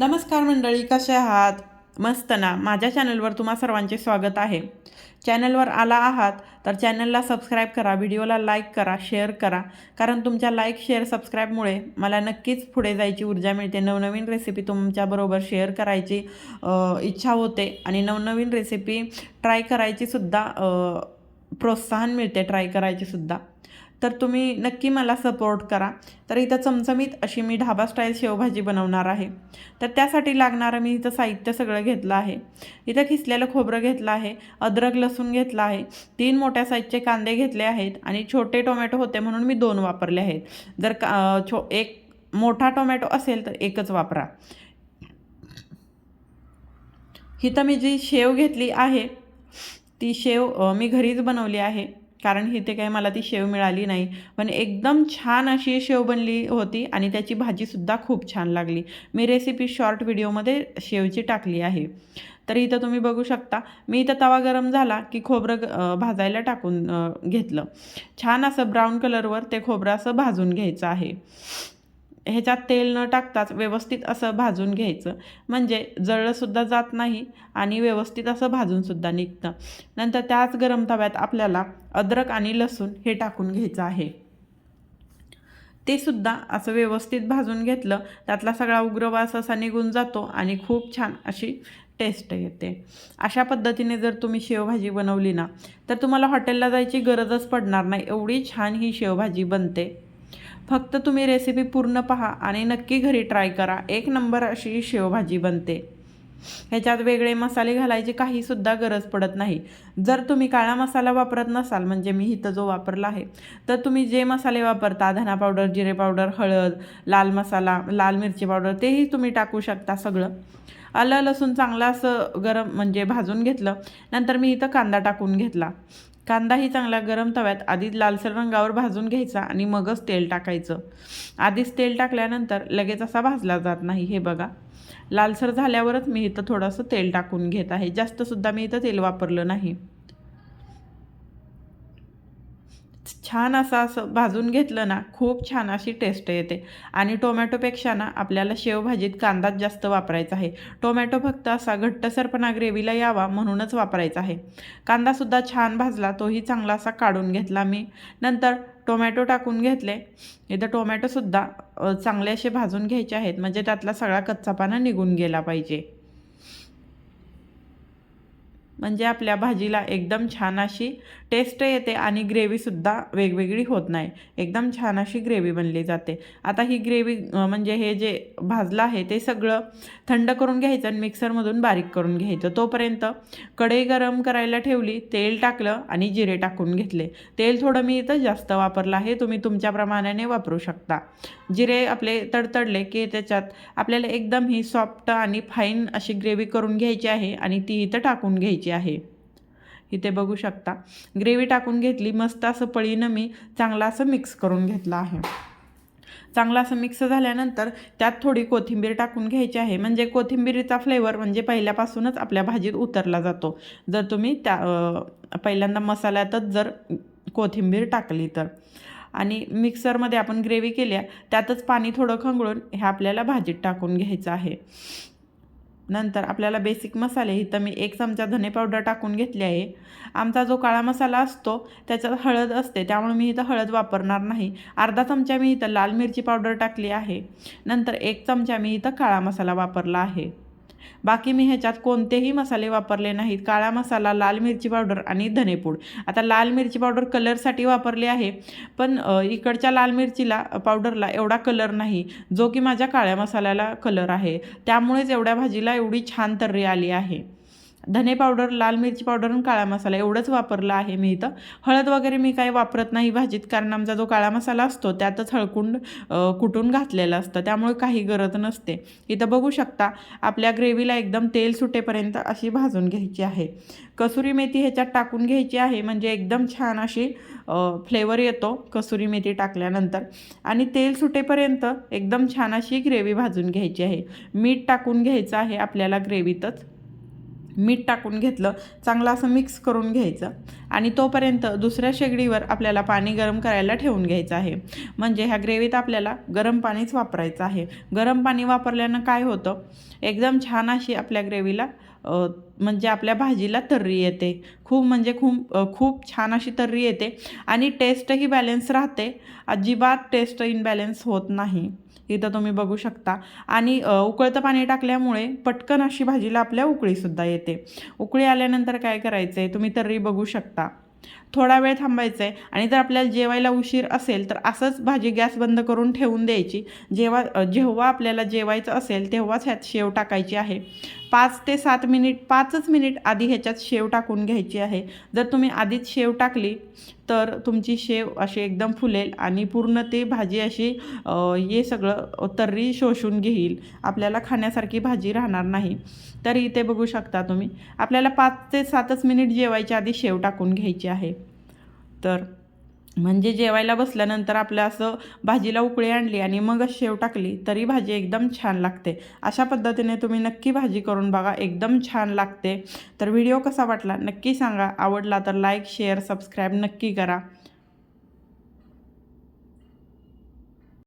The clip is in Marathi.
नमस्कार मंडळी कसे आहात? मस्त ना. माझ्या चॅनलवर तुम्हा सर्वांचे स्वागत आहे. चॅनलवर आला आहात तर चॅनलला सबस्क्राईब करा व्हिडिओला लाईक करा शेअर करा. कारण तुमच्या लाईक शेअर सबस्क्राईबमुळे मला नक्कीच पुढे जायची ऊर्जा मिळते. नवनवीन रेसिपी तुमच्याबरोबर शेअर करायची इच्छा होते. आणि नवनवीन रेसिपी ट्राय करायची सुद्धा प्रोत्साहन मिळते ट्राय करायची सुद्धा. तर तुम्ही नक्की मला सपोर्ट करा. तर इथं चमचमीत अशी मी ढाबा स्टाईल शेवभाजी बनवणार आहे. तर त्यासाठी लागणारं मी इथं साहित्य सगळं घेतलं आहे. इथं खिसलेलं खोबरं घेतलं आहे. अद्रक लसूण घेतलं आहे. तीन मोठ्या साईजचे कांदे घेतले आहेत. आणि छोटे टोमॅटो होते म्हणून मी दोन वापरले आहेत. जर का छो एक मोठा टोमॅटो असेल तर एकच वापरा. इथं मी जी शेव घेतली आहे ती शेव मी घरीच बनवली आहे. कारण इथे काही मला ती शेव मिळाली नाही. पण एकदम छान अशी शेव बनली होती आणि त्याची भाजीसुद्धा खूप छान लागली. मी रेसिपी शॉर्ट व्हिडिओमध्ये शेवची टाकली आहे. तर इथं तुम्ही बघू शकता मी इथं तवा गरम झाला की खोबरं भाजायला टाकून घेतलं. छान असं ब्राऊन कलरवर ते खोबरं असं भाजून घ्यायचं आहे. ह्याच्यात तेल न टाकताच व्यवस्थित असं भाजून घ्यायचं. म्हणजे जळलंसुद्धा जात नाही आणि व्यवस्थित असं भाजूनसुद्धा निघतं. नंतर त्याच गरम तव्यात आपल्याला अद्रक आणि लसूण हे टाकून घ्यायचं आहे. ते सुद्धा असं व्यवस्थित भाजून घेतलं त्यातला सगळा उग्रवास असा निघून जातो आणि खूप छान अशी टेस्ट येते. अशा पद्धतीने जर तुम्ही शेवभाजी बनवली ना तर तुम्हाला हॉटेलला जायची गरजच पडणार नाही. एवढी छान ही शेवभाजी बनते. फक्त तुम्ही रेसिपी पूर्ण पहा आणि नक्की घरी ट्राय करा. एक नंबर अशी शेवभाजी बनते. ह्याच्यात वेगळे मसाले घालायची काहीसुद्धा गरज पडत नाही. जर तुम्ही काळा मसाला वापरत नसाल म्हणजे मी इथं जो वापरला आहे तर तुम्ही जे मसाले वापरता धना पावडर जिरे पावडर हळद लाल मसाला लाल मिरची पावडर तेही तुम्ही टाकू शकता सगळं. आलं लसूण चांगलं असं गरम म्हणजे भाजून घेतलं. नंतर मी इथं कांदा टाकून घेतला. कांदाही चांगला गरम तव्यात आधी लालसर रंगावर भाजून घ्यायचा आणि मगच तेल टाकायचं. आधीच तेल टाकल्यानंतर लगेच असा भाजला जात नाही. हे बघा. लालसर झाल्यावरच मी इथं थोडंसं तेल टाकून घेत आहे. जास्तसुद्धा मी इथं तेल वापरलं नाही. छान असं असं भाजून घेतलं ना खूप छान अशी टेस्ट येते. आणि टोमॅटोपेक्षा ना आपल्याला शेवभाजीत कांदाच जास्त वापरायचा आहे. टोमॅटो फक्त असा घट्टसरपणा ग्रेव्हीला यावा म्हणूनच वापरायचा आहे. कांदासुद्धा छान भाजला तोही चांगला असा काढून घेतला मी. नंतर टोमॅटो टाकून घेतले. इथं टोमॅटोसुद्धा चांगले असे भाजून घ्यायचे आहेत. म्हणजे त्यातला सगळा कच्चापाना निघून गेला पाहिजे. म्हणजे आपल्या भाजीला एकदम छान अशी टेस्ट येते आणि ग्रेव्हीसुद्धा वेगवेगळी होत नाही. एकदम छान अशी ग्रेव्ही बनली जाते. आता ही ग्रेव्ही म्हणजे हे जे भाजलं आहे ते सगळं थंड करून घ्यायचं आणि मिक्सरमधून बारीक करून घ्यायचं. तोपर्यंत कढई गरम करायला ठेवली तेल टाकलं आणि जिरे टाकून घेतले. तेल थोडं मी इथं जास्त वापरलं आहे तुम्ही तुमच्या प्रमाणाने वापरू शकता. जिरे आपले तडतडले की त्याच्यात आपल्याला एकदम ही सॉफ्ट आणि फाईन अशी ग्रेव्ही करून घ्यायची आहे आणि ती इथं टाकून घ्यायची आहे. इथे बघू शकता. ग्रेव्ही टाकून घेतली मस्त असं पळीनं मी चांगलं असं मिक्स करून घेतलं आहे. चांगलं असं मिक्स झाल्यानंतर त्यात थोडी कोथिंबीर टाकून घ्यायची आहे. म्हणजे कोथिंबीरीचा फ्लेवर म्हणजे पहिल्यापासूनच आपल्या भाजीत उतरला जातो. जर तुम्ही त्या पहिल्यांदा मसाल्यातच जर कोथिंबीर टाकली तर. आणि मिक्सरमध्ये आपण ग्रेव्ही केल्या त्यातच पाणी थोडं खंगळून हे आपल्याला भाजीत टाकून घ्यायचं आहे. नंतर आपल्याला बेसिक मसाले इथं मी एक चमचा धने पावडर टाकून घेतली आहे. आमचा जो काळा मसाला असतो त्याच्यात हळद असते त्यामुळे मी इथं हळद वापरणार नाही. अर्धा चमचा मी इथं लाल मिरची पावडर टाकली आहे. नंतर एक चमचा मी इथं काळा मसाला वापरला आहे. बाकी मी ह्याच्यात कोणतेही मसाले वापरले नाहीत. काळा मसाला लाल मिरची पावडर आणि धनेपूड. आता लाल मिरची पावडर कलरसाठी वापरली आहे पण इकडच्या लाल मिरचीला पावडरला एवढा कलर नाही जो की माझ्या काळ्या मसाल्याला कलर आहे. त्यामुळेच एवढ्या भाजीला एवढी छान तर्री आली आहे. धने पावडर लाल मिरची पावडर आणि काळा मसाला एवढंच वापरलं आहे मी इथं. हळद वगैरे मी काही वापरत नाही. भाजीत कारण आमचा जो काळा मसाला असतो त्यातच हळकून कुटून घातलेला असतं. त्यामुळे काही गरज नसते. इथं बघू शकता आपल्या ग्रेव्हीला एकदम तेल सुटेपर्यंत अशी भाजून घ्यायची आहे. कसुरी मेथी ह्याच्यात टाकून घ्यायची आहे. म्हणजे एकदम छान अशी फ्लेवर येतो कसुरी मेथी टाकल्यानंतर. आणि तेल सुटेपर्यंत एकदम छान अशी ग्रेव्ही भाजून घ्यायची आहे. मीठ टाकून घ्यायचं आहे आपल्याला ग्रेव्हीतच. मीठ टाकून घेतलं चांगलं असं मिक्स करून घ्यायचं. आणि तोपर्यंत दुसऱ्या शेगडीवर आपल्याला पाणी गरम करायला ठेवून घ्यायचं आहे. म्हणजे ह्या ग्रेव्हीत आपल्याला गरम पाणीच वापरायचं आहे. गरम पाणी वापरल्यानं काय होतं? एकदम छान अशी आपल्या ग्रेव्हीला म्हणजे आपल्या भाजीला तर्री येते. खूप म्हणजे खूप खूप छान अशी तर्री येते. आणि टेस्टही बॅलन्स राहते. अजिबात टेस्ट इनबॅलन्स होत नाही. इथं तुम्ही बघू शकता. आणि उकळतं पाणी टाकल्यामुळे पटकन अशी भाजीला आपल्या उकळीसुद्धा येते. उकळी आल्यानंतर काय करायचं आहे तुम्ही तर्री बघू शकता. थोडा वेळ थांबायचं आहे आणि जर आपल्याला जेवायला उशीर असेल तर असंच भाजी गॅस बंद करून ठेवून द्यायची. जेव्हा जेव्हा आपल्याला जेवायचं असेल तेव्हाच ह्यात शेव टाकायची आहे. पाच ते सात मिनिट पाचच मिनिट आधी ह्याच्यात शेव टाकून घ्यायची आहे. जर तुम्ही आधीच शेव टाकली तर तुमची शेव अशी एकदम फुलेल आणि पूर्ण ते भाजी अशी हे सगळं तर्री शोषून घेईल. आपल्याला खाण्यासारखी भाजी राहणार नाही. तर इथे बघू शकता तुम्ही. आपल्याला पाच ते सातच मिनिट जेवायच्या आधी शेव टाकून घ्यायची आहे. तर म्हणजे जेवायला बसल्यानंतर आपलं असं भाजीला उकळी आणली आणि मगच शेव टाकली तरी भाजी एकदम छान लागते. अशा पद्धतीने तुम्ही नक्की भाजी करून बघा एकदम छान लागते. तर व्हिडिओ कसा वाटला नक्की सांगा. आवडला तर लाईक शेअर सबस्क्राईब नक्की करा.